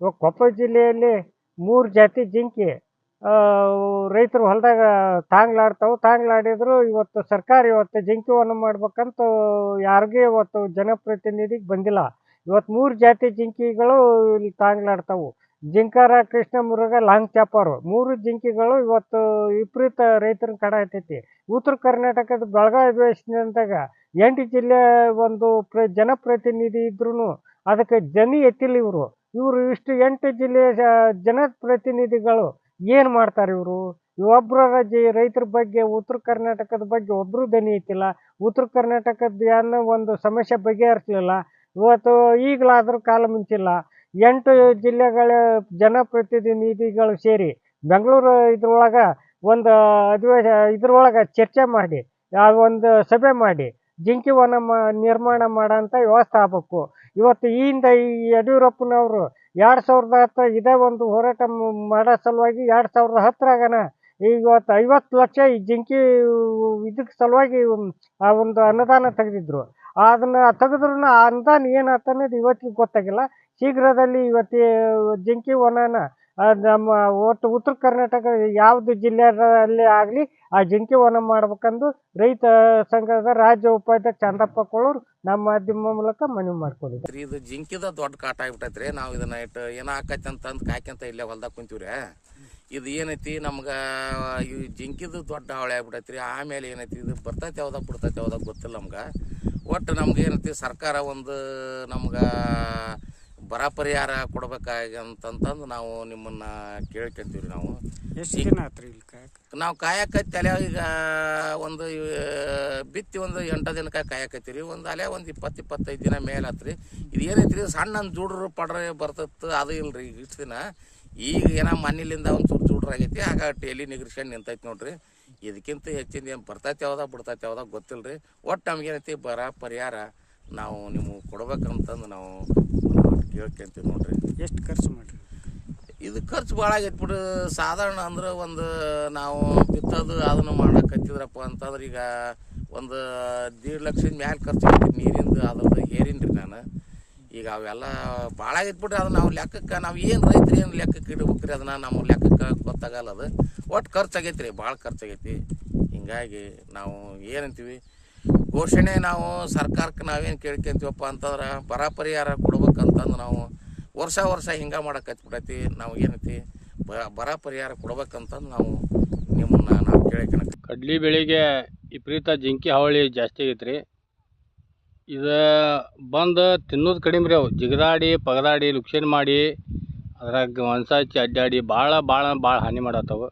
ಇವಾಗ ಕೊಪ್ಪಳ ಜಿಲ್ಲೆಯಲ್ಲಿ ಮೂರು ಜಾತಿ ಜಿಂಕೆ ರೈತರು ಹೊಲದಾಗ ತಾಂಗ್ಲಾಡ್ತಾವೆ. ತಾಂಗ್ಲಾಡಿದ್ರು ಇವತ್ತು ಸರ್ಕಾರ ಇವತ್ತು ಜಿಂಕೆವನ್ನು ಮಾಡ್ಬೇಕಂತ ಯಾರಿಗೂ ಇವತ್ತು ಜನಪ್ರತಿನಿಧಿಗೆ ಬಂದಿಲ್ಲ. ಇವತ್ತು ಮೂರು ಜಾತಿ ಜಿಂಕೆಗಳು ಇಲ್ಲಿ ತಾಂಗ್ಲಾಡ್ತಾವು. ಜಿಂಕಾರ, ಕೃಷ್ಣ, ಮುರುಘ, ಲಾಂಗ್ ಚಾಪರ್ ಮೂರು ಜಿಂಕೆಗಳು ಇವತ್ತು ವಿಪರೀತ ರೈತರ ಕಡೆ ಹತ್ತೈತಿ. ಉತ್ತರ ಕರ್ನಾಟಕದ ಬೆಳಗಾವಿ ಅಧಿವೇಶನದಾಗ ಎಂಟು ಜಿಲ್ಲೆ ಒಂದು ಪ್ರ, ಜನಪ್ರತಿನಿಧಿ ಇದ್ರೂ ಅದಕ್ಕೆ ಜನಿ ಎತ್ತಿಲ್ಲ ಇವರು. ಇವರು ಇಷ್ಟು ಎಂಟು ಜಿಲ್ಲೆಯ ಜನಪ್ರತಿನಿಧಿಗಳು ಏನು ಮಾಡ್ತಾರೆ ಇವರು? ಇವೊಬ್ಬರ ರಾಜ್ಯ ರೈತರ ಬಗ್ಗೆ, ಉತ್ತರ ಕರ್ನಾಟಕದ ಬಗ್ಗೆ ಒಬ್ಬರು ದನಿ ಐತಿಲ್ಲ. ಉತ್ತರ ಕರ್ನಾಟಕದ ಏನೋ ಒಂದು ಸಮಸ್ಯೆ ಬಗೆಹರಿಸಲಿಲ್ಲ. ಇವತ್ತು ಈಗಲಾದರೂ ಕಾಲ ಮುಂಚಿಲ್ಲ. ಎಂಟು ಜಿಲ್ಲೆಗಳ ಜನಪ್ರತಿನಿಧಿಗಳು ಸೇರಿ ಬೆಂಗಳೂರು ಇದ್ರೊಳಗೆ ಒಂದು ಅಧಿವೇಶ, ಇದ್ರೊಳಗೆ ಚರ್ಚೆ ಮಾಡಿ ಒಂದು ಸಭೆ ಮಾಡಿ, ಜಿಂಕೆ ವನ ನಿರ್ಮಾಣ ನಿರ್ಮಾಣ ಮಾಡೋಂಥ ವ್ಯವಸ್ಥೆ ಆಗ್ಬೇಕು ಇವತ್ತು ಈ ಹಿಂದೆ ಈ ಯಡಿಯೂರಪ್ಪನವರು ಎರಡು ಸಾವಿರದ ಹತ್ತು ಇದೇ ಒಂದು ಹೋರಾಟ ಮಾಡೋ ಸಲುವಾಗಿ ಎರಡು ಸಾವಿರದ ಹತ್ತರಾಗನ ಇವತ್ತು ಐವತ್ತು ಲಕ್ಷ ಈ ಜಿಂಕಿ ಇದಕ್ಕೆ ಸಲುವಾಗಿ ಆ ಒಂದು ಅನುದಾನ ತೆಗೆದಿದ್ರು. ಅದನ್ನು ತೆಗೆದ್ರೂ ಆ ಅನುದಾನ ಏನಾಯ್ತು ಅನ್ನೋದು ಇವತ್ತಿಗೆ ಗೊತ್ತಾಗಿಲ್ಲ. ಶೀಘ್ರದಲ್ಲಿ ಇವತ್ತು ಜಿಂಕಿ ವನನ ನಮ್ಮ ಒಟ್ಟು ಉತ್ತರ ಕರ್ನಾಟಕ ಯಾವುದು ಜಿಲ್ಲೆಯಲ್ಲಿ ಆಗಲಿ ಆ ಜಿಂಕೆ ವನ ಮಾಡ್ಬೇಕಂದು ರೈತ ಸಂಘದ ರಾಜ್ಯ ಉಪಾಧ್ಯಕ್ಷ ಚಂದಪ್ಪ ಕೊಳ್ಳೂರು ನಮ್ಮ ಮಾಧ್ಯಮ ಮೂಲಕ ಮನವಿ ಮಾಡ್ಕೊಂಡಿದ್ದೆ ರೀ, ಇದು ಜಿಂಕಿದ ದೊಡ್ಡ ಕಾಟ ಆಗ್ಬಿಟ್ಟೈತ್ರಿ ನಾವು ಇದನ್ನ ಇಟ್ಟು ಏನೋ ಆಕೈತಿ ಅಂತಂದು ಕಾಯ್ಕೊಂತ ಇಲ್ಲೇ ಹೊಲ್ದಾಗ ಕುಂತೀವ್ರಿ. ಇದು ಏನೈತಿ, ನಮ್ಗೆ ಈ ಜಿಂಕಿದು ದೊಡ್ಡ ಹಾವಳಿ ರೀ. ಆಮೇಲೆ ಏನೈತಿ, ಇದು ಬರ್ತೈತೆ ಯಾವ್ದಾಗ ಬಿಡ್ತೈತೆ ಯಾವ್ದಾಗ ಗೊತ್ತಿಲ್ಲ ನಮ್ಗೆ. ಒಟ್ಟು ನಮ್ಗೆ ಏನೈತಿ, ಸರ್ಕಾರ ಒಂದು ನಮ್ಗೆ ಬರ ಪರಿಹಾರ ಕೊಡ್ಬೇಕಾಗಿ ಅಂತಂತಂದು ನಾವು ನಿಮ್ಮನ್ನ ಕೇಳ್ಕೊಂತೀವಿ ನಾವು. ಎಷ್ಟು ದಿನ ಆತ್ರಿ ಇಲ್ಲಿ ಕಾಯಕ? ನಾವು ಕಾಯಕತ್ತಿ ಅಲೆ ಈಗ ಒಂದು ಬಿತ್ತಿ ಒಂದು ಎಂಟು ದಿನಕ್ಕೆ ಕಾಯಕತ್ತೀರಿ ಒಂದು ಅಲೆ ಒಂದು ಇಪ್ಪತ್ತು ಇಪ್ಪತ್ತೈದು ದಿನ ಮೇಲೆ ಆತ್ರಿ. ಇದು ಏನೈತ್ರಿ ಸಣ್ಣ ಜೂಡ್ರು ಪಡ್ರೆ ಬರ್ತತ್ತು ಅದು ಇಲ್ರಿ ಈಗ ಇಷ್ಟು ದಿನ. ಈಗ ಏನೋ ಮಣ್ಣಿಲಿಂದ ಒಂದು ಚೂರು ಚೂಡ್ರ್ ಆಗೈತಿ ಆಗ ಟೇಲಿ ನಿಗ್ರಿಸ್ಕೊಂಡು ನಿಂತೈತಿ ನೋಡ್ರಿ. ಇದಕ್ಕಿಂತ ಹೆಚ್ಚಿನ ಏನು ಬರ್ತೈತೆ ಯಾವ್ದ ಬಿಡ್ತೈತೆ ಯಾವ್ದ ಗೊತ್ತಿಲ್ಲ ರೀ ಒಟ್ಟು ನಮ್ಗೇನೈತಿ ಬರ ಪರಿಹಾರ ನಾವು ನಿಮಗೆ ಕೊಡ್ಬೇಕಂತಂದು ನಾವು ಕೇಳ್ಕೊಂತೀವಿ ನೋಡ್ರಿ. ಎಷ್ಟು ಖರ್ಚು ಮಾಡಿರಿ? ಇದು ಖರ್ಚು ಭಾಳ ಆಗೈತೆ ಬಿಡು. ಸಾಧಾರಣ ಅಂದ್ರೆ ಒಂದು ನಾವು ಬಿತ್ತೋದು ಅದನ್ನು ಮಾಡಕತ್ತಿದ್ರಪ್ಪ ಅಂತಂದ್ರೆ ಈಗ ಒಂದು ದೀಡ್ ಲಕ್ಷದ ಮ್ಯಾಲೆ ಖರ್ಚು ಆಗೈತಿ ನೀರಿಂದು ಅದ್ರದ್ದು ಏರಿನ್ರಿ ನಾನು. ಈಗ ಅವೆಲ್ಲ ಭಾಳ ಆಗೈತೆ ಬಿಡ್ರಿ. ಅದು ನಾವು ಲೆಕ್ಕಕ್ಕೆ ನಾವು ಏನು ರೈತರು ಏನು ಲೆಕ್ಕಕ್ಕೆ ಇಡ್ಬೇಕ್ರಿ ಅದನ್ನ ನಮ್ಮ ಲೆಕ್ಕಕ್ಕೆ ಗೊತ್ತಾಗಲ್ಲ ಅದು. ಒಟ್ಟು ಖರ್ಚು ಆಗೈತೆ ರೀ ಭಾಳ ಖರ್ಚು ಆಗೈತಿ. ಹಿಂಗಾಗಿ ನಾವು ಏನಂತೀವಿ ಘೋಷಣೆ ನಾವು ಸರ್ಕಾರಕ್ಕೆ ನಾವೇನು ಕೇಳ್ಕೊಂತೀವಪ್ಪ ಅಂತಂದ್ರೆ ಬರ ಪರಿಹಾರ ಕೊಡ್ಬೇಕಂತಂದು ನಾವು ವರ್ಷ ವರ್ಷ ಹಿಂಗೆ ಮಾಡಕ್ಕೆ ಹಚ್ಬಿಡತ್ತಿ ನಾವು ಏನೈತಿ ಬರ ಪರಿಹಾರ ಕೊಡ್ಬೇಕಂತಂದು ನಾವು ನಿಮ್ಮನ್ನ ನಾವು ಕೇಳ್ಕೊಳಕ್ಕೆ ಕಡ್ಲಿ ಬೆಳೆಗೆ ವಿಪರೀತ ಜಿಂಕಿ ಹಾವಳಿ ಜಾಸ್ತಿ ಆಗೈತೆ ರೀ ಇದು ಬಂದು ತಿನ್ನೋದು ಕಡಿಮೆ ರೀ ಅವು. ಜಿಗದಾಡಿ, ಪಗದಾಡಿ ಲುಕ್ಷನ್ ಮಾಡಿ, ಅದ್ರಾಗ ಮನ್ಸಾಚಿ ಅಡ್ಡಾಡಿ ಭಾಳ ಭಾಳ ಭಾಳ ಹಾನಿ ಮಾಡತ್ತವು